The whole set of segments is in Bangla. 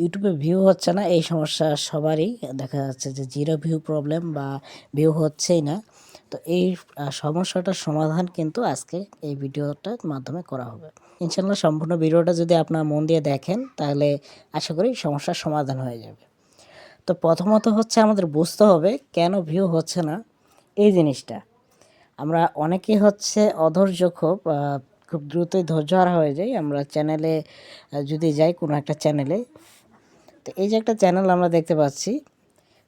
ইউটিউবে ভিউ হচ্ছে না, এই সমস্যা সবারই দেখা যাচ্ছে যে জিরো ভিউ প্রবলেম বা ভিউ হচ্ছেই না। তো এই সমস্যাটার সমাধান কিন্তু আজকে এই ভিডিওটার মাধ্যমে করা হবে। ইনশাল্লাহ সম্পূর্ণ ভিডিওটা যদি আপনার মন দিয়ে দেখেন, তাহলে আশা করি সমস্যার সমাধান হয়ে যাবে। তো প্রথমত হচ্ছে আমাদের বুঝতে হবে কেন ভিউ হচ্ছে না এই জিনিসটা। আমরা অনেকেই হচ্ছে অধৈর্য খুব খুব দ্রুতই ধৈর্য হারা হয়ে যাই। আমরা চ্যানেলে যদি যাই কোনো একটা চ্যানেলে তো এই যে একটা চ্যানেল আমরা দেখতে পাচ্ছি,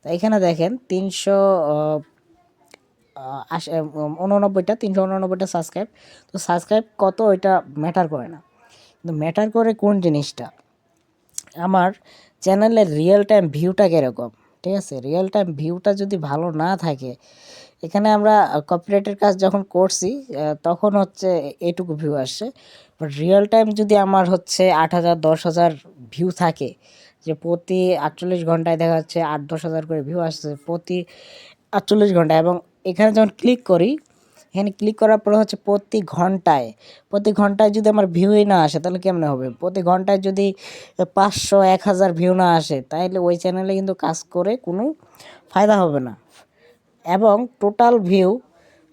তো এখানে দেখেন তিনশো উননব্বইটা তিনশো উননব্বইটা সাবস্ক্রাইব তো সাবস্ক্রাইব কত ওইটা ম্যাটার করে না। কিন্তু ম্যাটার করে কোন জিনিসটা? আমার চ্যানেলের রিয়েল টাইম ভিউটা কীরকম? ঠিক আছে? রিয়েল টাইম ভিউটা যদি ভালো না থাকে, এখানে আমরা কপিরাইটের কাজ যখন করছি তখন হচ্ছে এটুকু ভিউ আসছে। বাট রিয়েল টাইম যদি আমার হচ্ছে আট হাজার, দশ হাজার ভিউ থাকে যে প্রতি আটচল্লিশ ঘন্টায় দেখা যাচ্ছে আট দশ হাজার করে ভিউ আসছে প্রতি আটচল্লিশ ঘণ্টা এবং এখানে যখন ক্লিক করি, এখানে ক্লিক করার পরে হচ্ছে প্রতি ঘন্টায় প্রতি ঘন্টায় যদি আমার ভিউই না আসে তাহলে কেমনে হবে? প্রতি ঘন্টায় যদি পাঁচশো, এক হাজার ভিউ না আসে তাহলে ওই চ্যানেলে কিন্তু কাজ করে কোনো ফায়দা হবে না। এবং টোটাল ভিউ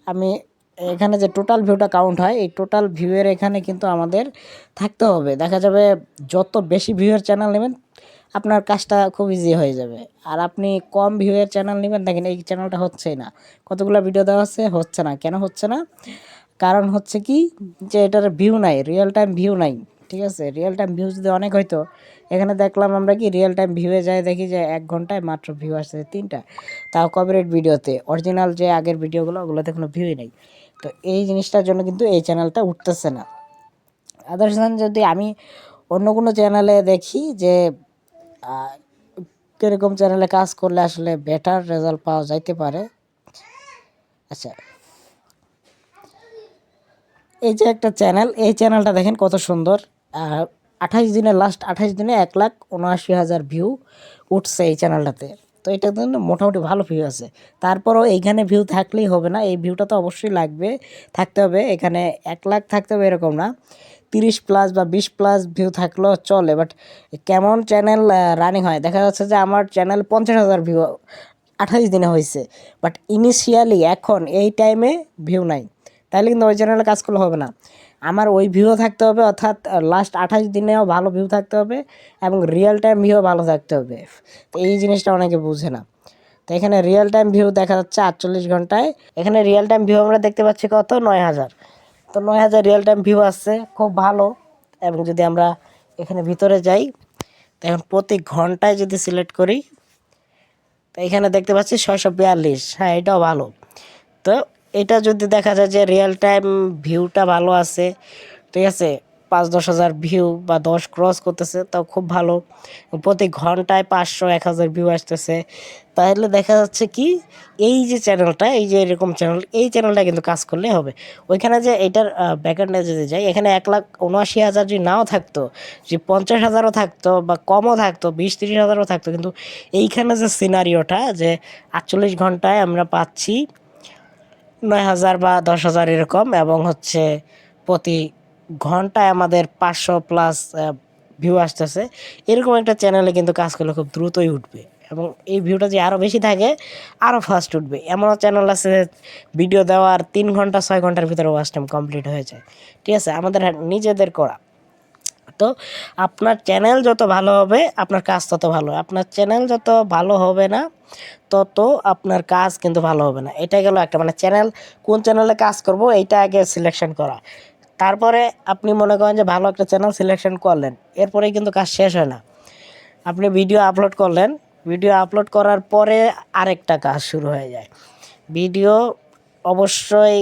আমি এখানে যে টোটাল ভিউটা কাউন্ট হয়, এই টোটাল ভিউয়ের এখানে কিন্তু আমাদের থাকতে হবে। দেখা যাবে যত বেশি ভিউয়ের চ্যানেল নেবেন আপনার কাজটা খুব ইজি হয়ে যাবে। আর আপনি কম ভিউয়ের চ্যানেল নেবেন, দেখেন এই চ্যানেলটা হচ্ছেই না। কতগুলো ভিডিও দেওয়া হচ্ছে হচ্ছে না। কেন হচ্ছে না? কারণ হচ্ছে কি? যে এটার ভিউ নাই রিয়েল টাইম ভিউ নাই, ঠিক আছে? রিয়েল টাইম ভিউ যদি অনেক হয়তো এখানে দেখলাম আমরা কি? রিয়েল টাইম ভিউয়ে যায় দেখি যে এক ঘন্টায় মাত্র ভিউ আসছে তিনটা। তাও কপিরাইট ভিডিওতে অরিজিনাল যে আগের ভিডিওগুলো ওগুলোতে কোনো ভিউই নেই। তো এই জিনিসটার জন্য কিন্তু এই চ্যানেলটা উঠতেছে না। আদার্স যদি আমি অন্য কোনো চ্যানেলে দেখি যে কীরকম চ্যানেলে কাজ করলে আসলে বেটার রেজাল্ট পাওয়া যাইতে পারে? আচ্ছা। এই যে একটা চ্যানেল এই চ্যানেলটা দেখেন কত সুন্দর। আঠাশ দিনে লাস্ট আঠাশ দিনে এক লাখ উনআশি হাজার ভিউ উঠছে এই চ্যানেলটাতে তো এটা কিন্তু মোটামুটি ভালো ভিউ আছে। তারপরও এইখানে ভিউ থাকলেই হবে না। এই ভিউটা তো অবশ্যই লাগবে, থাকতে হবে। এখানে এক লাখ থাকতে হবে এরকম না। তিরিশ প্লাস বা বিশ প্লাস ভিউ থাকলেও চলে বাট কেমন চ্যানেল রানিং হয়? দেখা যাচ্ছে যে আমার চ্যানেল পঞ্চাশ হাজার ভিউ আঠাশ দিনে হয়েছে বাট ইনিশিয়ালি এখন এই টাইমে ভিউ নাই। তাহলে কিন্তু ওই চ্যানেলে কাজ করলে হবে না। আমার ওই ভিউ থাকতে হবে, অর্থাৎ লাস্ট আঠাশ দিনেও ভালো ভিউ থাকতে হবে এবং রিয়েল টাইম ভিউ ভালো থাকতে হবে। তো এই জিনিসটা অনেকে বুঝে না। তো এখানে রিয়েল টাইম ভিউ দেখা যাচ্ছে আটচল্লিশ ঘন্টায়। এখানে রিয়েল টাইম ভিউ আমরা দেখতে পাচ্ছি কত? নয় হাজার। তো নয় হাজার রিয়েল টাইম ভিউ আসছে, খুব ভালো। এবং যদি আমরা এখানে ভিতরে যাই, তো এখন প্রতি ঘন্টায় যদি সিলেক্ট করি, তো এখানে দেখতে পাচ্ছি ছয়শো বিয়াল্লিশ। হ্যাঁ এটাও ভালো। তো এটা যদি দেখা যায় যে রিয়েল টাইম ভিউটা ভালো আছে, ঠিক আছে? পাঁচ দশ হাজার ভিউ বা দশ ক্রস করতেছে, তাও খুব ভালো। প্রতি ঘন্টায় পাঁচশো এক হাজার ভিউ আসতেছে। তাহলে দেখা যাচ্ছে কি, এই যে চ্যানেলটা এই যে এরকম চ্যানেল এই চ্যানেলটা কিন্তু কাজ করলে হবে। ওইখানে যে এটার ব্যাকএন্ডে যদি যাই, এখানে এক লাখ উনআশি হাজার যদি নাও থাকতো, যে পঞ্চাশ হাজারও থাকতো বা কমও থাকতো বিশ তিরিশ হাজারও থাকতো, কিন্তু এইখানে যে সিনারিওটা যে আটচল্লিশ ঘন্টায় আমরা পাচ্ছি নয় হাজার বা দশ হাজার এরকম, এবং হচ্ছে প্রতি ঘন্টায় আমাদের পাঁচশো প্লাস ভিউ আসতেছে। এরকম একটা চ্যানেলে কিন্তু কাজ করলে খুব দ্রুতই উঠবে। এবং এই ভিউটা যে আরও বেশি থাকে আরও ফাস্ট উঠবে। এমনও চ্যানেল আছে ভিডিও দেওয়ার তিন ঘণ্টা, ছয় ঘণ্টার ভিতরে ওয়াচ টাইম কমপ্লিট হয়ে যায়। ঠিক আছে? আমাদের নিজেদের করা। তো আপনার চ্যানেল যত ভালো হবে, আপনার কাজ তত ভালো। আপনার চ্যানেল যত ভালো হবে না, তত আপনার কাজ কিন্তু ভালো হবে না। এটা গেল একটা মানে চ্যানেল কোন চ্যানেলে কাজ করব, এইটা আগে সিলেকশন করা। তারপরে আপনি মনে করেন যে ভালো একটা চ্যানেল সিলেকশন করলেন, এরপরেই কিন্তু কাজ শেষ হয় না। আপনি ভিডিও আপলোড করলেন ভিডিও আপলোড করার পরে আরেকটা কাজ শুরু হয়ে যায়। ভিডিও অবশ্যই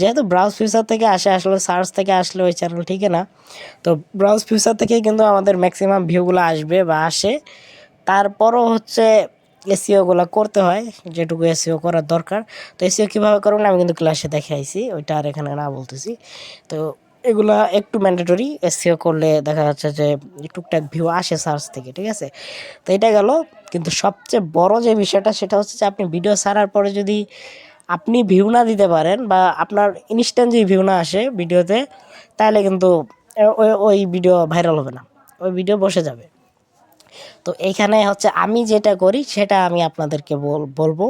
যেহেতু ব্রাউজ ফিউচার থেকে আসে, আসলে সার্চ থেকে আসলে ওই চ্যানেল ঠিক না, তো ব্রাউজ ফিউচার থেকেই কিন্তু আমাদের ম্যাক্সিমাম ভিউগুলো আসবে বা আসে। তারপরও হচ্ছে এসিওগুলো করতে হয়, যেটুকু এসিও করার দরকার। তো এসিও কীভাবে করবেন আমি কিন্তু ক্লাসে দেখে আইছি, ওইটা আর এখানে না বলতেছি। তো এগুলা একটু ম্যান্ডেটরি এসিও করলে দেখা যাচ্ছে যে টুকটাক ভিউ আসে সার্চ থেকে, ঠিক আছে? তো এটা গেল, কিন্তু সবচেয়ে বড় যে বিষয়টা সেটা হচ্ছে যে আপনি ভিডিও ছাড়ার পরে যদি আপনি ভিউ না দিতে পারেন বা আপনার ইনস্ট্যান্ট যদি ভিউ না আসে ভিডিওতে তাহলে কিন্তু ওই ভিডিও ভাইরাল হবে না। ওই ভিডিও বসে যাবে। তো এইখানে হচ্ছে আমি যেটা করি, সেটা আমি আপনাদেরকে বল- বলব।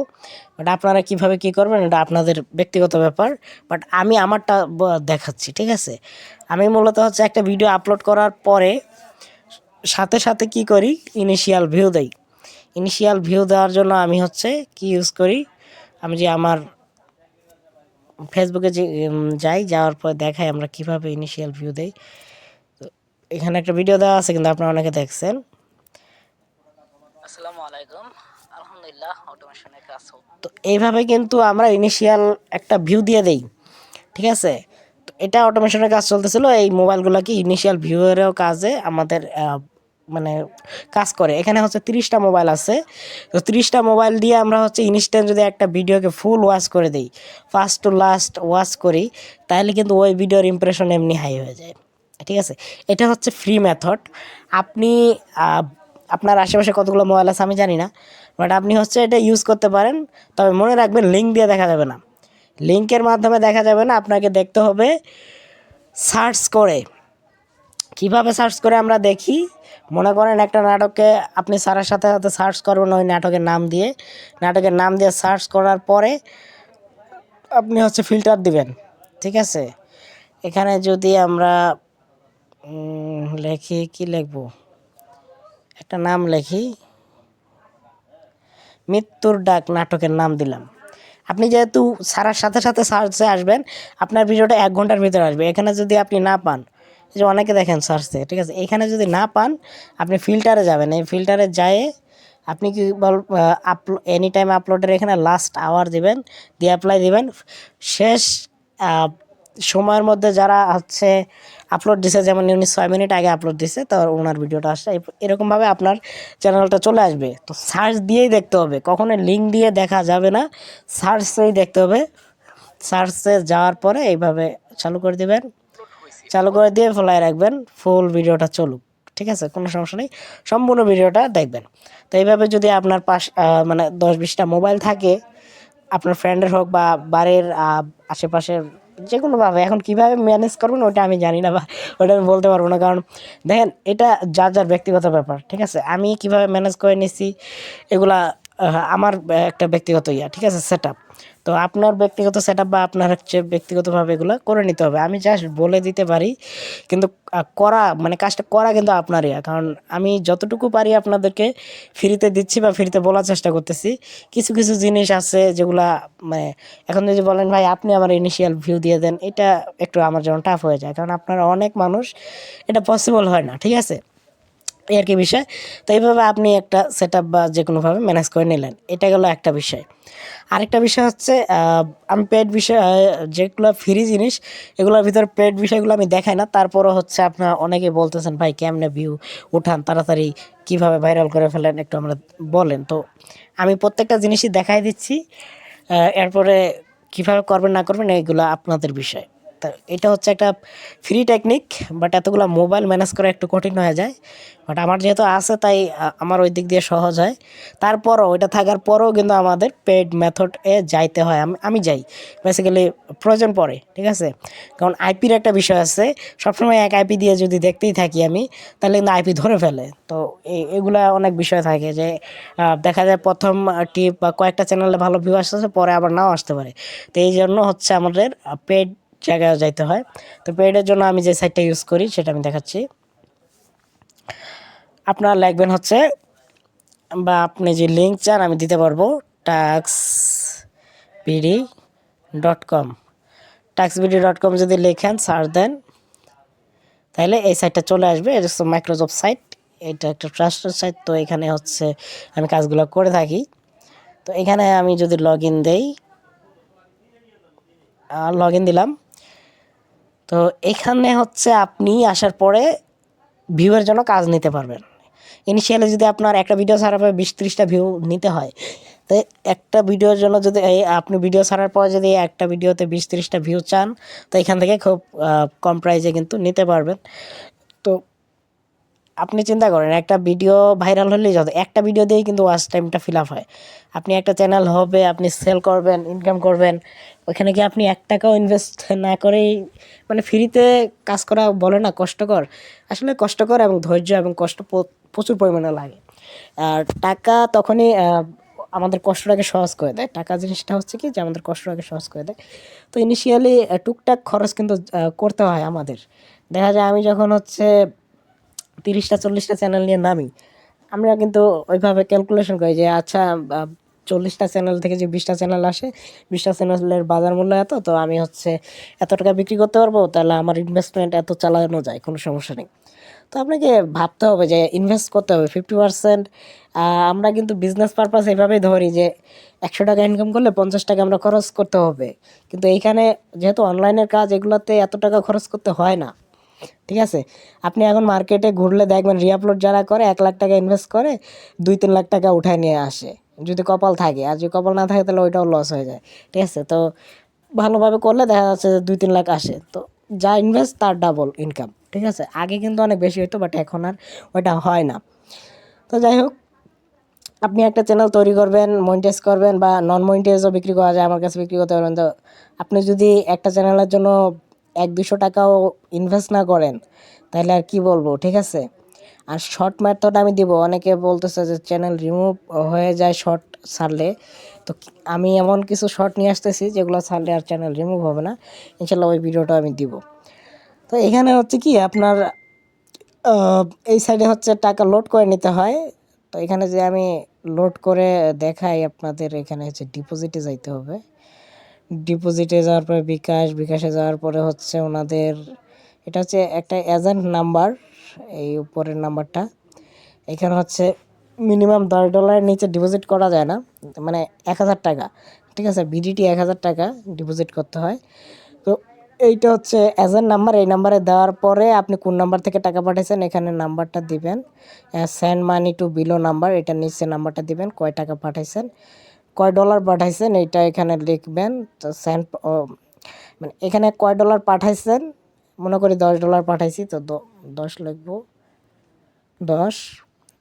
বাট আপনারা কীভাবে কি করবেন, এটা আপনাদের ব্যক্তিগত ব্যাপার। বাট আমি আমারটা দেখাচ্ছি, ঠিক আছে? আমি মূলত হচ্ছে একটা ভিডিও আপলোড করার পরে, সাথে সাথে কি করি ইনিশিয়াল ভিউ দেই। ইনিশিয়াল ভিউ দেওয়ার জন্য আমি হচ্ছে কি ইউজ করি, আমি যে আমার ফেসবুকে যে যাই, যাওয়ার পর দেখাই আমরা কীভাবে ইনিশিয়াল ভিউ দেই। তো এখানে একটা ভিডিও দেওয়া আছে, কিন্তু আপনারা অনেকে দেখছেন। তো এইভাবে কিন্তু আমরা ইনিশিয়াল একটা ভিউ দিয়ে দেই, ঠিক আছে? তো এটা অটোমেশনের কাজ চলতেছিল, এই মোবাইলগুলো কি ইনিশিয়াল ভিউয়েরও কাজে আমাদের মানে কাজ করে। এখানে হচ্ছে তিরিশটা মোবাইল আছে। তো তিরিশটা মোবাইল দিয়ে আমরা হচ্ছে ইনস্ট্যান্ট যদি একটা ভিডিওকে ফুল ওয়াচ করে দিই ফার্স্ট টু লাস্ট ওয়াচ করি, তাহলে কিন্তু ওই ভিডিওর ইমপ্রেশন এমনি হাই হয়ে যায়। ঠিক আছে? এটা হচ্ছে ফ্রি মেথড আপনি আপনার আশেপাশে কতগুলো মোবাইল আছে আমি জানি না বাট আপনি হচ্ছে এটা ইউজ করতে পারেন। তবে মনে রাখবেন লিঙ্ক দিয়ে দেখা যাবে না। লিঙ্কের মাধ্যমে দেখা যাবে না, আপনাকে দেখতে হবে সার্চ করে। কীভাবে সার্চ করে আমরা দেখি? মনে করেন একটা নাটককে আপনি সারার সাথে সাথে সার্চ করবেন ওই নাটকের নাম দিয়ে। নাটকের নাম দিয়ে সার্চ করার পরে আপনি হচ্ছে ফিল্টার দিবেন, ঠিক আছে? এখানে যদি আমরা লেখি, কি লিখব? একটা নাম লেখি। মৃত্যুর ডাক নাটকের নাম দিলাম। আপনি যেহেতু সারার সাথে সাথে সার্চে আসবেন, আপনার ভিডিওটা এক ঘণ্টার ভিতরে আসবে। এখানে যদি আপনি না পান যে অনেকে দেখেন সার্চে ঠিক আছে? এখানে যদি না পান, আপনি ফিল্টারে যাবেন। এই ফিল্টারে যায় আপনি কি বল আপলো এনি টাইম আপলোডের এখানে লাস্ট আওয়ার দিবেন, দিয়ে অ্যাপ্লাই দিবেন। শেষ সময়ের মধ্যে যারা হচ্ছে আপলোড দিছে, যেমন উনি ছয় মিনিট আগে আপলোড দিছে, তো ওনার ভিডিওটা আসছে। এরকমভাবে আপনার চ্যানেলটা চলে আসবে। তো সার্চ দিয়েই দেখতে হবে। কখনো লিঙ্ক দিয়ে দেখা যাবে না। সার্চেই দেখতে হবে। সার্চে যাওয়ার পরে এইভাবে চালু করে দেবেন। চালু করে দিয়ে ফলাই রাখবেন। ফুল ভিডিওটা চলুক। ঠিক আছে? কোনো সমস্যা নেই। সম্পূর্ণ ভিডিওটা দেখবেন। তো এইভাবে যদি আপনার পাশ মানে দশ বিশটা মোবাইল থাকে আপনার ফ্রেন্ডের হোক বা বাড়ির আশেপাশের যে কোনোভাবে এখন কীভাবে ম্যানেজ করবেন ওটা আমি জানি না বা ওটা আমি বলতে পারব না। কারণ দেখেন, এটা যার যার ব্যক্তিগত ব্যাপার, ঠিক আছে? আমি কীভাবে ম্যানেজ করে নিছি, এগুলা আমার একটা ব্যক্তিগত ইয়া, ঠিক আছে? সেট তো আপনার ব্যক্তিগত সেট বা আপনার হচ্ছে ব্যক্তিগতভাবে এগুলো করে নিতে হবে। আমি জাস্ট বলে দিতে পারি, কিন্তু করা মানে কাজটা করা কিন্তু আপনারই। কারণ আমি যতটুকু পারি আপনাদেরকে ফ্রিতে দিচ্ছি বা ফ্রিতে বলার চেষ্টা করতেছি। কিছু কিছু জিনিস আছে যেগুলা মানে এখন যদি বলেন, ভাই, আপনি আমার ইনিশিয়াল ভিউ দিয়ে দেন। এটা একটু আমার জন্য টাফ হয়ে যায়। কারণ আপনারা অনেক মানুষ, এটা পসিবল হয় না, ঠিক আছে? আর কি বিষয়। তো এইভাবে আপনি একটা সেট বা যে কোনোভাবে ম্যানেজ করে নিলেন। এটা গেলো একটা বিষয়। আরেকটা বিষয় হচ্ছে আমি পেড বিষয় যেগুলো ফ্রি জিনিস, এগুলোর ভিতরে পেড বিষয়গুলো আমি দেখাই না। তারপরও হচ্ছে আপনার অনেকে বলতেছেন, ভাই, কেমনে ভিউ উঠান, তাড়াতাড়ি কীভাবে ভাইরাল করে ফেলেন? একটু আমরা বলেন। তো আমি প্রত্যেকটা জিনিসই দেখাই দিচ্ছি এরপরে কীভাবে করবেন, না করবেন, এগুলো আপনাদের বিষয়। এটা হচ্ছে একটা ফ্রি টেকনিক বাট এতগুলো মোবাইল ম্যানেজ করা একটু কঠিন হয়ে যায়। বাট আমার যেহেতু আছে, তাই আমার ওই দিক দিয়ে সহজ হয়। তারপরও, ওইটা থাকার পরেও কিন্তু আমাদের পেড মেথড এ যাইতে হয়। আমি আমি যাই বেসিক্যালি প্রয়োজন পড়ে, ঠিক আছে? কারণ আইপির একটা বিষয় আছে, সবসময় এক আইপি দিয়ে যদি দেখতেই থাকি আমি, তাহলে কিন্তু আইপি ধরে ফেলে। তো এগুলা অনেক বিষয় থাকে যে দেখা যায় প্রথম টিপ বা কয়েকটা চ্যানেলে ভালো ভিউ আসতেছে, পরে আবার নাও আসতে পারে। তো এই জন্য হচ্ছে আমাদের পেড জায়গায় যাইতে হয়। তো পেডের জন্য আমি যে সাইটটা ইউজ করি, সেটা আমি দেখাচ্ছি। আপনারা লাগবেন হচ্ছে, বা আপনি যে লিঙ্ক চান, আমি দিতে পারব tax BD dot com tax BD dot com যদি লেখেন সার্চ দেন, তাহলে এই সাইটটা চলে আসবে। এটা হচ্ছে সাইট এটা একটা ট্রাস্টেড সাইট তো এখানে হচ্ছে আমি কাজগুলো করে থাকি। তো এখানে আমি যদি লগ ইন দেই লগ ইন দিলাম। তো এখানে হচ্ছে আপনি আসার পরে ভিউয়ের জন্য কাজ নিতে পারবেন। ইনিশিয়ালি যদি আপনার একটা ভিডিও ছাড়ার পরে বিশ ত্রিশটা ভিউ নিতে হয়, তো একটা ভিডিওর জন্য যদি আপনি ভিডিও ছাড়ার পর যদি একটা ভিডিওতে বিশ ত্রিশটা ভিউ চান, তো এখান থেকে খুব কম প্রাইসে কিন্তু নিতে পারবেন। তো আপনি চিন্তা করেন, একটা ভিডিও ভাইরাল হলেই যত একটা ভিডিও দিয়েই কিন্তু ওয়াচ টাইমটা ফিল আপ হয়। আপনি একটা চ্যানেল হবে, আপনি সেল করবেন ইনকাম করবেন ওইখানে কি আপনি এক টাকাও ইনভেস্ট না করেই মানে ফ্রিতে কাজ করা বলে না কষ্টকর। আসলে কষ্টকর এবং ধৈর্য এবং কষ্ট প্রচুর পরিমাণে লাগে। আর টাকা তখনই আমাদের কষ্টটাকে সহজ করে দেয়। টাকা জিনিসটা হচ্ছে কি যে আমাদের কষ্টটাকে সহজ করে দেয়। তো ইনিশিয়ালি টুকটাক খরচ কিন্তু করতে হয় আমাদের। দেখা যায় আমি যখন হচ্ছে তিরিশটা, চল্লিশটা চ্যানেল নিয়ে নামি, আমরা কিন্তু ওইভাবে ক্যালকুলেশন করি যে আচ্ছা চল্লিশটা চ্যানেল থেকে যে বিশটা চ্যানেল আসে, বিশটা চ্যানেলের বাজার মূল্য এত, তো আমি হচ্ছে এত টাকা বিক্রি করতে পারব? তাহলে আমার ইনভেস্টমেন্ট এত চালানো যায়, কোনো সমস্যা নেই। তো আপনাকে ভাবতে হবে যে ইনভেস্ট করতে হবে ফিফটি পার্সেন্ট আমরা কিন্তু বিজনেস পারপাস এইভাবেই ধরি যে একশো টাকা ইনকাম করলে পঞ্চাশ টাকা আমরা খরচ করতে হবে। কিন্তু এইখানে যেহেতু অনলাইনের কাজ, এগুলোতে এত টাকা খরচ করতে হয় না। ঠিক আছে? আপনি এখন মার্কেটে ঘুরলে দেখবেন রিআপলোড যারা করে, এক লাখ টাকা ইনভেস্ট করে, দুই, তিন লাখ টাকা উঠায় নিয়ে আসে। যদি কপাল থাকে, আর যদি কপাল না থাকে তাহলে ওইটাও লস হয়ে যায়। ঠিক আছে? তো ভালোভাবে করলে দেখা যাচ্ছে দুই তিন লাখ আসে। তো যা ইনভেস্ট তার ডাবল ইনকাম ঠিক আছে? আগে কিন্তু অনেক বেশি হতো বাট এখন আর ওইটা হয় না। তো যাই হোক, আপনি একটা চ্যানেল তৈরি করবেন মনিটাইজ করবেন, বা নন মনিটাইজও বিক্রি করা যায়, আমার কাছে বিক্রি করতে পারবেন। তো আপনি যদি একটা চ্যানেলের জন্য এক দুশো টাকাও ইনভেস্ট না করেন, তাহলে আর কি বলব? ঠিক আছে? আর শর্ট মেথড আমি দিব। অনেকে বলতেছে যে চ্যানেল রিমুভ হয়ে যায় শর্ট ছাড়লে। তো আমি এমন কিছু শর্ট নিয়ে আসতেছি যেগুলো ছাড়লে আর চ্যানেল রিমুভ হবে না। ইনশাল্লাহ ওই ভিডিওটা আমি দিব। তো এখানে হচ্ছে কি আপনার এই সাইডে হচ্ছে টাকা লোড করে নিতে হয়। তো এখানে যে আমি লোড করে দেখাই আপনাদের, এখানে হচ্ছে ডিপোজিটে যাইতে হবে। ডিপোজিটে যাওয়ার পরে বিকাশ, বিকাশে যাওয়ার পরে হচ্ছে ওনাদের, এটা হচ্ছে একটা এজেন্ট নাম্বার এই উপরের নাম্বারটা। এখানে হচ্ছে মিনিমাম দশ ডলারের নিচে ডিপোজিট করা যায় না মানে এক হাজার টাকা, ঠিক আছে? বিডিটি এক হাজার টাকা ডিপোজিট করতে হয়। তো এইটা হচ্ছে এজেন্ট নাম্বার এই নাম্বারে দেওয়ার পরে আপনি কোন নাম্বার থেকে টাকা পাঠিয়েছেন এখানে নাম্বারটা দিবেন। Send money to below number এটা নিচে নাম্বারটা দিবেন, কয় টাকা পাঠাইছেন। কয় ডলার পাঠাইছেন, এইটা এখানে লিখবেন। তো সেন্ড মানে এখানে কয় ডলার পাঠাইছেন মনে করি দশ ডলার পাঠাইছি, তো দশ লিখব দশ,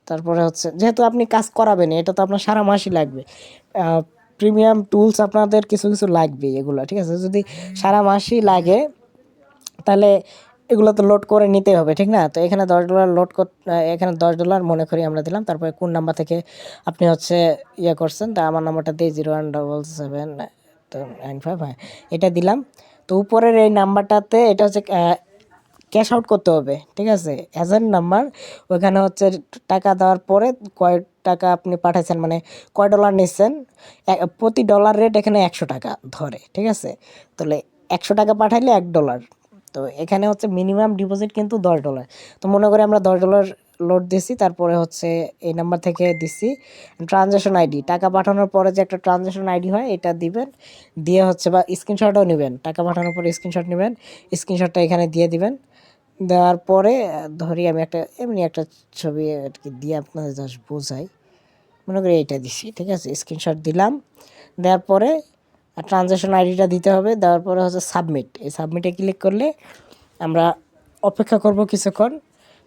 তারপরে হচ্ছে, যেহেতু আপনি কাজ করাবেন, এটা তো আপনার সারা মাসই লাগবে। প্রিমিয়াম টুলস আপনাদের কিছু কিছু লাগবে এগুলো, ঠিক আছে? যদি সারা মাসই লাগে, তাহলে এগুলো তো লোড করে নিতে হবে, ঠিক না? তো এখানে দশ ডলার লোড কর এখানে দশ ডলার মনে করি আমরা দিলাম। তারপরে কোন নাম্বার থেকে আপনি হচ্ছে ইয়ে করছেন, তা আমার নাম্বারটা দিয়ে zero one double seven nine five হ্যাঁ এটা দিলাম। তো উপরের এই নাম্বারটাতে এটা হচ্ছে ক্যাশ আউট করতে হবে, ঠিক আছে? এজেন্ট নাম্বার ওইখানে হচ্ছে টাকা দেওয়ার পরে কয় টাকা আপনি পাঠাইছেন মানে কয় ডলার নিচ্ছেন প্রতি ডলার রেট এখানে একশো টাকা ধরে, ঠিক আছে? তাহলে একশো টাকা পাঠাইলে এক ডলার তো এখানে হচ্ছে মিনিমাম ডিপোজিট কিন্তু দশ ডলার তো মনে করি আমরা দশ ডলার লোড দিছি, তারপরে হচ্ছে এই নাম্বার থেকে দিছি। ট্রানজ্যাকশন আইডি টাকা পাঠানোর পরে যে একটা ট্রানজ্যাকশন আইডি হয়, এটা দিবেন। দিয়ে হচ্ছে বা স্ক্রিনশটও নেবেন। টাকা পাঠানোর পরে স্ক্রিনশট নেবেন স্ক্রিনশটটা এখানে দিয়ে দিবেন। দেওয়ার পরে, ধরি আমি একটা, এমনি একটা ছবি আর কি দিয়ে আপনাদের জাস্ট বোঝাই। মনে করি এইটা দিছি, ঠিক আছে? স্ক্রিনশট দিলাম। দেওয়ার পরে ট্রানজ্যাকশন আইডিটা দিতে হবে। দেওয়ার পরে হচ্ছে সাবমিট এই সাবমিটে ক্লিক করলে আমরা অপেক্ষা করব কিছুক্ষণ।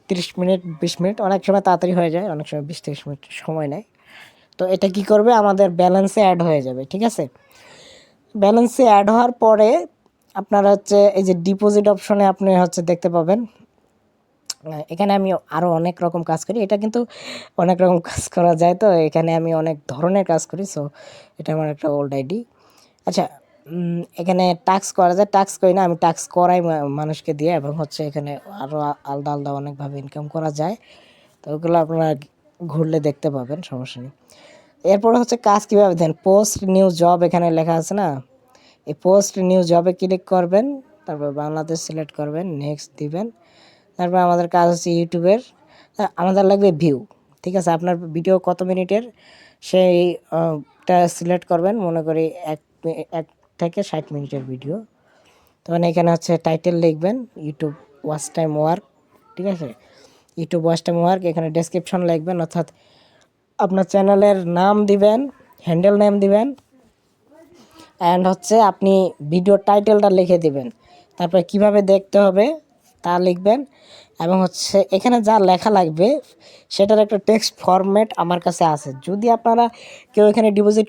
তিরিশ মিনিট, বিশ মিনিট, অনেক সময় তাড়াতাড়ি হয়ে যায়, অনেক সময় বিশ তিরিশ মিনিট সময় নেয়। তো এটা কি করবে? আমাদের ব্যালেন্সে অ্যাড হয়ে যাবে, ঠিক আছে? ব্যালেন্সে অ্যাড হওয়ার পরে আপনারা হচ্ছে এই যে ডিপোজিট অপশনে আপনি হচ্ছে দেখতে পাবেন। এখানে আমি আরও অনেক রকম কাজ করি, এটা কিন্তু অনেক রকম কাজ করা যায় তো, এখানে আমি অনেক ধরনের কাজ করি সো এটা আমার একটা ওল্ড আইডি আচ্ছা এখানে টাস্ক করা যায় টাস্ক করি না, আমি টাস্ক করাই মানুষকে দিয়ে এবং হচ্ছে এখানে আরও আলাদা আলাদা অনেকভাবে ইনকাম করা যায়। তো ওগুলো আপনারা ঘুরলে দেখতে পাবেন, সমস্যা নেই। এরপরে হচ্ছে কাজ কীভাবে দেন? পোস্ট নিউ জব এখানে লেখা আছে না? এই পোস্ট নিউ জবে ক্লিক করবেন, তারপর বাংলাদেশ সিলেক্ট করবেন নেক্সট দিবেন। তারপর আমাদের কাজ হচ্ছে ইউটিউবের আমাদের লাগবে ভিউ ঠিক আছে? আপনার ভিডিও কত মিনিটের? সেইটা সিলেক্ট করবেন, মনে করি এক এক থেকে ষাট মিনিটের ভিডিও। তখন এখানে হচ্ছে টাইটেল লিখবেন ইউটিউব ওয়াচ টাইম ওয়ার্ক ঠিক আছে? ইউটিউব ওয়াচ টাইম ওয়ার্ক এখানে ডেসক্রিপশন লিখবেন, অর্থাৎ আপনার চ্যানেলের নাম দিবেন হ্যান্ডেল নেম দিবেন অ্যান্ড হচ্ছে আপনি ভিডিও টাইটেলটা লিখে দিবেন। তারপরে কীভাবে দেখতে হবে তা লিখবেন, এবং হচ্ছে এখানে যা লেখা লাগবে, সেটার একটা টেক্সট ফরম্যাট আমার কাছে আছে। যদি আপনারা কেউ এখানে ডিপোজিট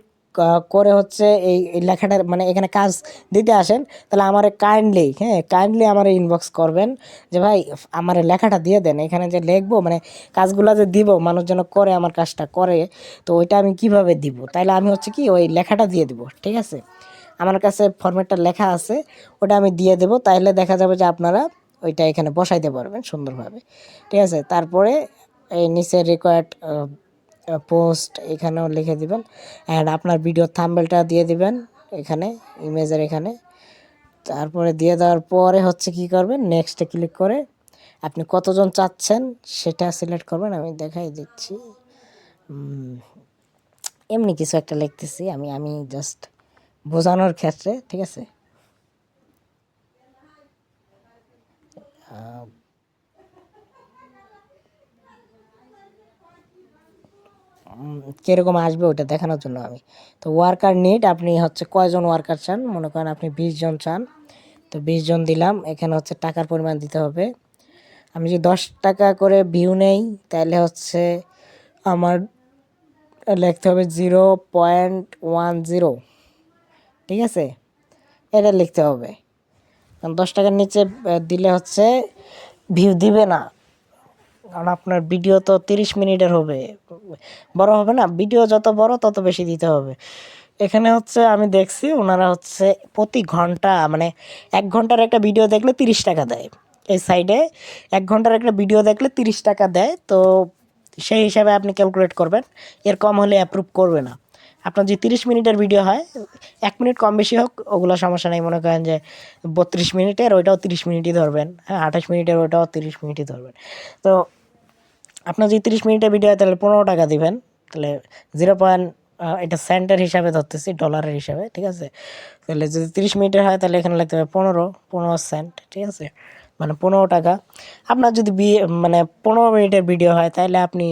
করে হচ্ছে এই এই লেখাটা মানে এখানে কাজ দিতে আসেন, তাহলে আমার কাইন্ডলি হ্যাঁ কাইন্ডলি আমার ইনবক্স করবেন যে, ভাই, আমার লেখাটা দিয়ে দেন, এখানে যে লিখব মানে কাজগুলো যে দিব, মানুষ যেন করে আমার কাজটা করে, তো ওইটা আমি কীভাবে দিব? তাইলে আমি হচ্ছে কি, ওই লেখাটা দিয়ে দিব, ঠিক আছে? আমার কাছে ফরম্যাটটা লেখা আছে, ওটা আমি দিয়ে দেবো, তাইলে দেখা যাবে যে আপনারা ওইটা এখানে বসাইতে পারবেন সুন্দরভাবে, ঠিক আছে? তারপরে এই নিচে রিকোয়ার্ড পোস্ট এখানেও লিখে দিবেন। অ্যান্ড আপনার ভিডিও থাম্বেলটা দিয়ে দিবেন এখানে ইমেজের এখানে। তারপরে দিয়ে দেওয়ার পরে হচ্ছে কি করবেন নেক্সটে ক্লিক করে আপনি কতজন চাচ্ছেন সেটা সিলেক্ট করবেন, আমি দেখাই দিচ্ছি। এমনি কিছু একটা লিখতেছি আমি আমি জাস্ট বোঝানোর ক্ষেত্রে, ঠিক আছে? কীরকম আসবে ওটা দেখানোর জন্য আমি। তো ওয়ার্কার নিড আপনি হচ্ছে কয়জন ওয়ার্কার চান? মনে করেন আপনি বিশ জন চান। তো বিশ জন দিলাম, এখানে হচ্ছে টাকার পরিমাণ দিতে হবে। আমি যদি দশ টাকা করে ভিউ নেই, তাহলে হচ্ছে আমার লিখতে হবে জিরো পয়েন্ট ওয়ান জিরো ঠিক আছে? এটা লিখতে হবে। কারণ দশ টাকার নিচে দিলে হচ্ছে ভিউ দিবে না। কারণ আপনার ভিডিও তো তিরিশ মিনিটের হবে। বড় হবে না ভিডিও যত বড় তত বেশি দিতে হবে। এখানে হচ্ছে আমি দেখছি ওনারা হচ্ছে প্রতি ঘণ্টা মানে এক ঘণ্টার একটা ভিডিও দেখলে তিরিশ টাকা দেয়। এই সাইডে এক ঘণ্টার একটা ভিডিও দেখলে তিরিশ টাকা দেয়, তো সেই হিসাবে আপনি ক্যালকুলেট করবেন। এর কম হলে অ্যাপ্রুভ করবে না। আপনার যে তিরিশ মিনিটের ভিডিও হয়, এক মিনিট কম বেশি হোক, ওগুলো সমস্যা নেই। মনে করেন যে বত্রিশ মিনিটের, ওইটাও তিরিশ মিনিটই ধরবেন। হ্যাঁ আঠাশ মিনিটের, ওইটাও তিরিশ মিনিটই ধরবেন। তো আপনার যদি তিরিশ মিনিটের ভিডিও হয়, তাহলে পনেরো টাকা দিবেন। তাহলে জিরো পয়েন্ট এটা সেন্টের হিসাবে ধরতেছি ডলারের হিসাবে, ঠিক আছে? তাহলে যদি তিরিশ মিনিটের হয়, তাহলে এখানে লাগতে হবে পনেরো পনেরো সেন্ট ঠিক আছে? মানে পনেরো টাকা। আপনার যদি বিয়ে মানে পনেরো মিনিটের ভিডিও হয়, তাহলে আপনি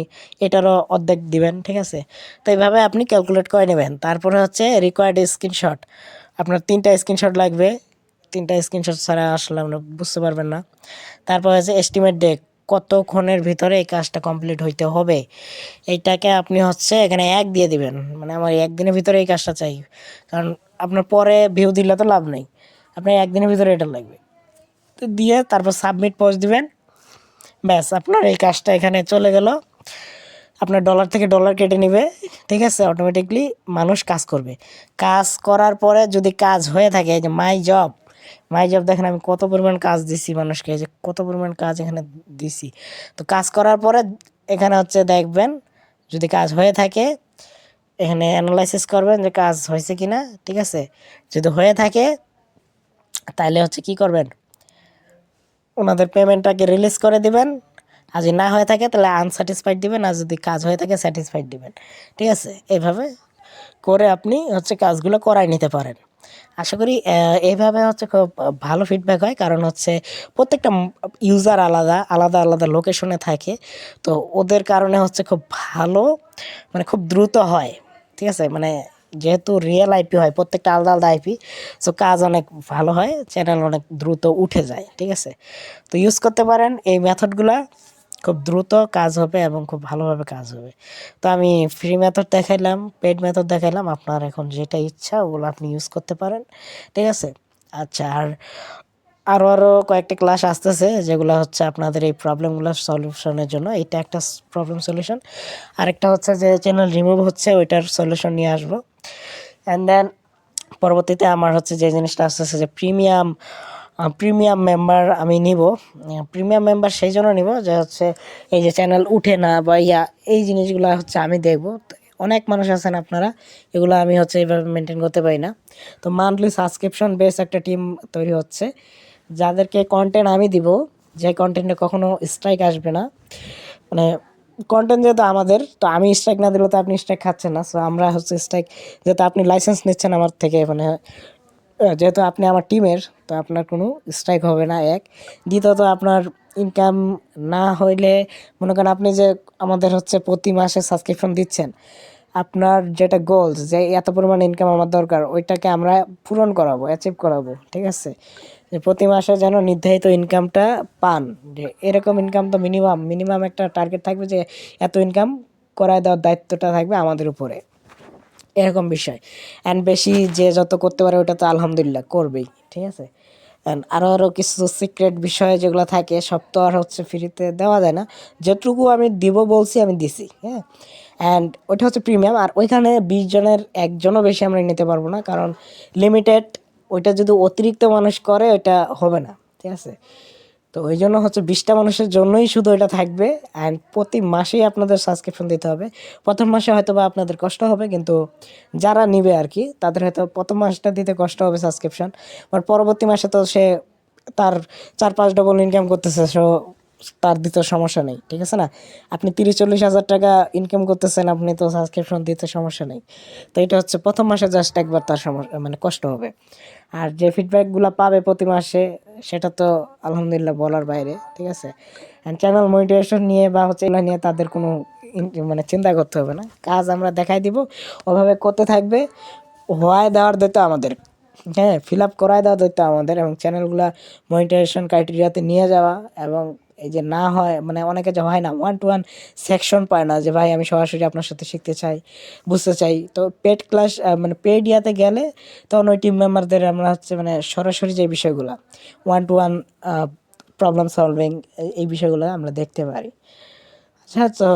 এটারও অর্ধেক দিবেন, ঠিক আছে? তো এইভাবে আপনি ক্যালকুলেট করে নেবেন। তারপরে হচ্ছে রিকোয়ার্ড স্ক্রিনশট আপনার তিনটা স্ক্রিনশট লাগবে। তিনটা স্ক্রিনশট ছাড়া আসলে আমরা বুঝতে পারবেন না। তারপর হচ্ছে এস্টিমেট ডেক কতক্ষণের ভিতরে এই কাজটা কমপ্লিট হইতে হবে? এইটাকে আপনি হচ্ছে এখানে এক দিয়ে দিবেন। মানে আমার একদিনের ভিতরে এই কাজটা চাই। কারণ আপনার পরে ভিউ দিলে তো লাভ নেই। আপনার একদিনের ভিতরে এটা লাগবে। তো দিয়ে তারপর সাবমিট পোস্ট দিবেন। ব্যাস, আপনার এই কাজটা এখানে চলে গেল। আপনার ডলার থেকে ডলার কেটে নেবে। ঠিক আছে? অটোমেটিকলি মানুষ কাজ করবে। কাজ করার পরে যদি কাজ হয়ে থাকে যে মাই জব মাই জব দেখেন আমি কত পরিমাণ কাজ দিছি মানুষকে যে কত পরিমাণ কাজ এখানে দিছি। তো কাজ করার পরে এখানে হচ্ছে দেখবেন, যদি কাজ হয়ে থাকে, এখানে অ্যানালাইসিস করবেন যে কাজ হয়েছে কি না ঠিক আছে? যদি হয়ে থাকে তাহলে হচ্ছে কি করবেন? ওনাদের পেমেন্টটাকে রিলিজ করে দিবেন। আর যদি না হয়ে থাকে তাহলে আনস্যাটিসফাইড দিবেন, আর যদি কাজ হয়ে থাকে স্যাটিসফাইড দিবেন। ঠিক আছে? এইভাবে করে আপনি হচ্ছে কাজগুলো করাই নিতে পারেন। আশা করি এইভাবে হচ্ছে খুব ভালো ফিডব্যাক হয়। কারণ হচ্ছে প্রত্যেকটা ইউজার আলাদা আলাদা আলাদা লোকেশনে থাকে। তো ওদের কারণে হচ্ছে খুব ভালো মানে খুব দ্রুত হয়। ঠিক আছে? মানে যেহেতু রিয়েল আইপি হয়, প্রত্যেকটা আলাদা আলাদা আইপি সো কাজ অনেক ভালো হয় চ্যানেল অনেক দ্রুত উঠে যায়। ঠিক আছে? তো ইউজ করতে পারেন এই মেথডগুলা খুব দ্রুত কাজ হবে এবং খুব ভালোভাবে কাজ হবে। তো আমি ফ্রি মেথড দেখাইলাম পেড মেথড দেখাইলাম, আপনার এখন যেটা ইচ্ছা ওগুলো আপনি ইউজ করতে পারেন, ঠিক আছে? আচ্ছা আর আরও আরও কয়েকটা ক্লাস আসতেছে যেগুলো হচ্ছে আপনাদের এই প্রবলেমগুলো সলিউশনের জন্য। এটা একটা প্রবলেম সলিউশন আরেকটা হচ্ছে যে চ্যানেল রিমুভ হচ্ছে, ওইটার সলিউশন নিয়ে আসব। অ্যান্ড দেন পরবর্তীতে আমার হচ্ছে যে জিনিসটা আসতেছে যে প্রিমিয়াম প্রিমিয়াম মেম্বার আমি নিব। প্রিমিয়াম মেম্বার সেই জন্য নিব যে হচ্ছে এই যে চ্যানেল উঠে না বা ইয়া, এই জিনিসগুলো হচ্ছে আমি দেখব। অনেক মানুষ আছেন আপনারা, এগুলো আমি হচ্ছে এইভাবে মেনটেন করতে পারি না। তো মান্থলি সাবস্ক্রিপশন বেস একটা টিম তৈরি হচ্ছে। যাদেরকে কন্টেন্ট আমি দিব, যে কন্টেন্টে কখনো স্ট্রাইক আসবে না। মানে কন্টেন্ট যেহেতু আমাদের, তো আমি স্ট্রাইক না দিলে তো আপনি স্ট্রাইক খাচ্ছেন না। সো আমরা হচ্ছে স্ট্রাইক যেহেতু আপনি লাইসেন্স নিচ্ছেন আমার থেকে মানে যেহেতু আপনি আমার টিমের, তো আপনার কোনো স্ট্রাইক হবে না, এক। দ্বিতীয়ত, আপনার ইনকাম না হইলে, মনে করেন আপনি যে আমাদের হচ্ছে প্রতি মাসে সাবস্ক্রিপশন দিচ্ছেন, আপনার যেটা গোলস যে এত পরিমাণ ইনকাম আমার দরকার, ওইটাকে আমরা পূরণ করাবো অ্যাচিভ করাবো, ঠিক আছে? যে প্রতি মাসে যেন নির্ধারিত ইনকামটা পান, যে এরকম ইনকাম তো মিনিমাম মিনিমাম একটা টার্গেট থাকবে যে এত ইনকাম করায় দেওয়ার দায়িত্বটা থাকবে আমাদের উপরে। এরকম বিষয়। অ্যান্ড বেশি যে যত করতে পারে ওটা তো আলহামদুলিল্লাহ করবেই, ঠিক আছে? অ্যান্ড আরও আরও কিছু সিক্রেট বিষয় যেগুলো থাকে, সব তো আর হচ্ছে ফ্রিতে দেওয়া যায় না। যেটুকু আমি দিব বলছি, আমি দিছি হ্যাঁ? অ্যান্ড ওইটা হচ্ছে প্রিমিয়াম আর ওইখানে বিশ জনের একজনও বেশি আমরা নিতে পারব না, কারণ লিমিটেড ওইটা যদি অতিরিক্ত মানুষ করে, ওইটা হবে না, ঠিক আছে? তো ওই জন্য হচ্ছে বিশটা মানুষের জন্যই শুধু এটা থাকবে। অ্যান্ড প্রতি মাসেই আপনাদের সাবস্ক্রিপশন দিতে হবে। প্রথম মাসে হয়তো বা আপনাদের কষ্ট হবে, কিন্তু যারা নিবে আর কি, তাদের হয়তো প্রথম মাসটা দিতে কষ্ট হবে সাবস্ক্রিপশন বাট পরবর্তী মাসে তো সে তার চার পাঁচ ডবল ইনকাম করতেছে সো তার দিতে সমস্যা নেই, ঠিক আছে না? আপনি তিরিশ চল্লিশ হাজার টাকা ইনকাম করতেছেন, আপনি তো সাবস্ক্রিপশন দিতে সমস্যা নেই। তো এটা হচ্ছে প্রথম মাসে জাস্ট একবার তার সমস্যা মানে কষ্ট হবে। আর যে ফিডব্যাকগুলো পাবে প্রতি মাসে, সেটা তো আলহামদুলিল্লাহ বলার বাইরে, ঠিক আছে? চ্যানেল মনিটাইজেশন নিয়ে বা হচ্ছে এগুলো নিয়ে তাদের কোনো মানে চিন্তা করতে হবে না। কাজ আমরা দেখাই দিব, ওভাবে করতে থাকবে, হওয়ায় দেওয়ার দায়িত্ব আমাদের। হ্যাঁ ফিল আপ করায় দেওয়ার দায়িত্ব আমাদের এবং চ্যানেলগুলো মনিটাইজেশন ক্রাইটেরিয়াতে নিয়ে যাওয়া এবং এই যে না হয় মানে অনেকে যে হয় না ওয়ান টু ওয়ান সেকশন পায় না যে, ভাই, আমি সরাসরি আপনার সাথে শিখতে চাই, বুঝতে চাই। তো পেড ক্লাস মানে পেড ইয়াতে গেলে তখন ওই টিম মেম্বারদের আমরা হচ্ছে মানে সরাসরি যে বিষয়গুলো one to one problem solving এই বিষয়গুলো আমরা দেখতে পারি। আচ্ছা তো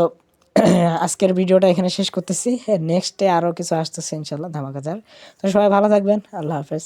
আজকের ভিডিওটা এখানে শেষ করতেছি। নেক্সটে আরও কিছু আসতেছে ইনশাল্লাহ ধামাকাজার তো সবাই ভালো থাকবেন। আল্লাহ হাফেজ।